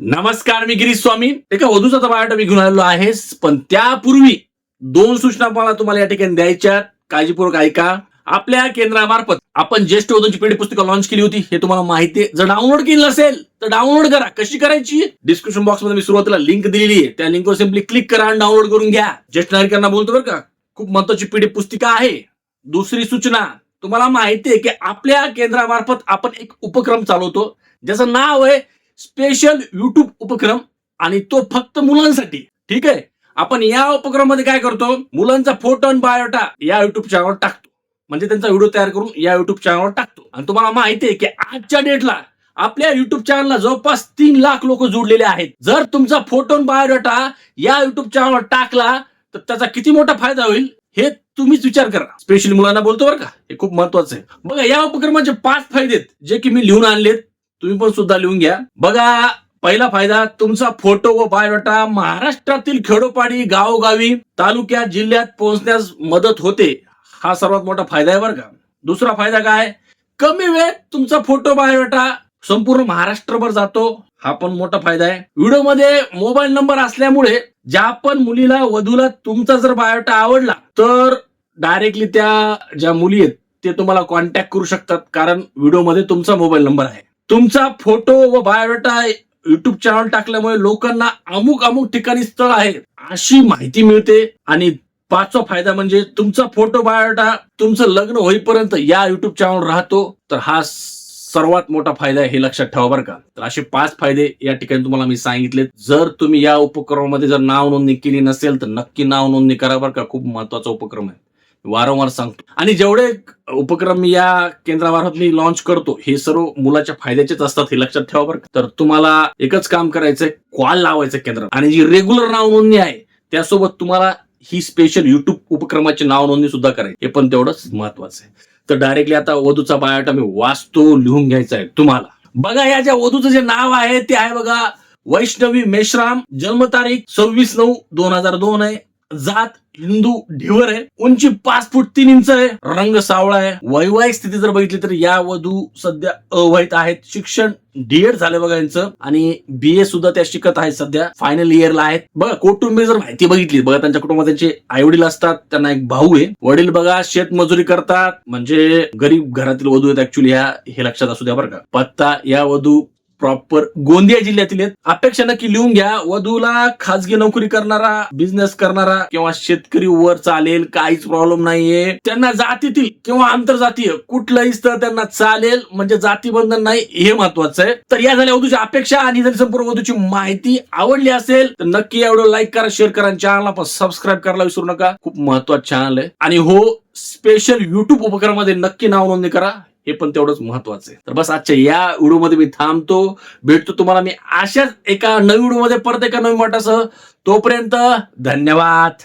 नमस्कार मी गिरीश स्वामी. एका वधूचा तर बायोटा मी घेऊन आलेलो आहे पण त्यापूर्वी दोन सूचना मला तुम्हाला या ठिकाणी द्यायच्या काळजीपूर्वक ऐका. आपल्या केंद्रामार्फत आपण ज्येष्ठ वधूंची पिढी पुस्तकं लॉन्च केली होती. हे तुम्हाला माहिती आहे. जर डाउनलोड केली नसेल तर डाउनलोड करा. कशी करायची? डिस्क्रिप्शन बॉक्समध्ये मी सुरुवातीला लिंक दिलेली आहे. त्या लिंकवर सिम्पली क्लिक करा आणि डाउनलोड करून घ्या. ज्येष्ठ नागरिकांना बोलतो बरं का खूप महत्वाची पिढी पुस्तिका आहे. दुसरी सूचना तुम्हाला माहिती आहे की आपल्या केंद्रामार्फत आपण एक उपक्रम चालवतो. ज्याचं नाव आहे स्पेशल युट्यूब उपक्रम आणि तो फक्त मुलांसाठी. ठीक आहे? आपण या उपक्रमामध्ये काय करतो? मुलांचा फोटो आणि बायोटा या युट्यूब चॅनलवर टाकतो. म्हणजे त्यांचा व्हिडिओ तयार करून या युट्यूब चॅनलवर टाकतो. आणि तुम्हाला माहिती आहे की आजच्या डेटला आपल्या युट्यूब चॅनलला जवळपास तीन लाख लोक जोडलेले आहेत. जर तुमचा फोटो बायोडाटा या युट्यूब चॅनलवर टाकला तर त्याचा किती मोठा फायदा होईल? हे तुम्हीच विचार करा. स्पेशली मुलांना बोलतो बरं का. हे खूप महत्वाचं आहे. बघा या उपक्रमाचे पाच फायदे आहेत जे की मी लिहून आणलेत. तुम्ही पण सुद्धा लिहून घ्या. बघा पहिला फायदा तुमचा फोटो व बायोडाटा महाराष्ट्रातील खेडोपाडी गावोगावी तालुक्यात जिल्ह्यात पोहोचण्यास मदत होते. हा सर्वात मोठा फायदा आहे बरं का. दुसरा फायदा काय? कमी वेळेत तुमचा फोटो बायोडाटा संपूर्ण महाराष्ट्रभर जातो. हा पण मोठा फायदा आहे. व्हिडिओमध्ये मोबाईल नंबर असल्यामुळे ज्या पण मुलीला वधूला तुमचा जर बायोटा आवडला तर डायरेक्टली त्या ज्या मुली आहेत ते तुम्हाला कॉन्टॅक्ट करू शकतात. कारण व्हिडिओमध्ये तुमचा मोबाईल नंबर आहे. तुमचा फोटो व बायोडाटा युट्यूब चॅनल टाकल्यामुळे लोकांना अमुक अमुक ठिकाणी स्थळ आहे अशी माहिती मिळते. आणि पाचवा फायदा म्हणजे तुमचा फोटो बायोडाटा तुमचं लग्न होईपर्यंत या युट्यूब चॅनल राहतो. तर हा सर्वात मोठा फायदा आहे हे लक्षात ठेवा बरं का. तर असे पाच फायदे या ठिकाणी तुम्हाला मी सांगितले जर तुम्ही या उपक्रमामध्ये जर नाव नोंदणी केली नसेल तर नक्की नाव नोंदणी करा बरं का. खूप महत्त्वाचा उपक्रम आहे. वारंवार सांगतो आणि जेवढे उपक्रम मी या केंद्रामार्फत मी लॉन्च करतो हे सर्व मुलाच्या फायद्याचेच असतात हे लक्षात ठेवा बरं तर तुम्हाला एकच काम करायचंय कॉल लावायचं केंद्र. आणि जी रेग्युलर नाव नोंदणी आहे त्यासोबत तुम्हाला ही स्पेशल युट्यूब उपक्रमाची नाव नोंदणी सुद्धा करायची. हे पण तेवढंच महत्वाचं आहे. तर डायरेक्टली आता वधूचा बायोटा मी वाचतो लिहून घ्यायचा आहे तुम्हाला. बघा या ज्या वधूचं जे नाव आहे ते आहे बघा वैष्णवी मेश्राम जन्मतारीख सव्वीस नऊ दोन हजार दोन आहे. जात हिंदू ढिवर आहे. उंची पाच फूट तीन इंच आहे. रंग सावळा आहे. वैवाहिक स्थिती जर बघितली तर या वधू सध्या अवैध आहेत. शिक्षण डीएड झालं बघा यांचं. आणि बी ए सुद्धा त्या शिकत आहेत सध्या. फायनल इयरला आहेत. बघा कुटुंबीय जर माहिती बघितली बघा त्यांच्या कुटुंबात त्यांचे आई वडील असतात त्यांना एक भाऊ आहे. वडील बघा शेतमजुरी करतात. म्हणजे गरीब घरातील वधू आहेत ऍक्च्युली ह्या हे लक्षात असू द्या बरं का. पत्ता या वधू प्रॉपर गोंदिया जिल्ह्यातील आहेत. अपेक्षा नक्की लिहून घ्या. वधूला खाजगी नोकरी करणारा बिझनेस करणारा किंवा शेतकरी वर चालेल काहीच प्रॉब्लेम नाहीये. त्यांना जातीतील किंवा आंतरजातीय कुठलंही स्थळ त्यांना चालेल म्हणजे जातीबंधन नाही हे महत्वाचं आहे. तर या झाल्या वधूच्या अपेक्षा. आणि जर संपूर्ण वधूची माहिती आवडली असेल तर नक्की एवढं लाईक करा शेअर करा चॅनलला पण सबस्क्राईब करायला विसरू नका. खूप महत्वाचं चॅनल आहे. आणि हो स्पेशल युट्यूब उपक्रमामध्ये नक्की नाव नोंदणी करा. हे पण तेवढंच महत्वाचं आहे. तर बस आजच्या या व्हिडिओमध्ये मी थांबतो. भेटतो तुम्हाला मी अशाच एका नवीन व्हिडिओमध्ये परत एका नवीन वाटासह तोपर्यंत धन्यवाद.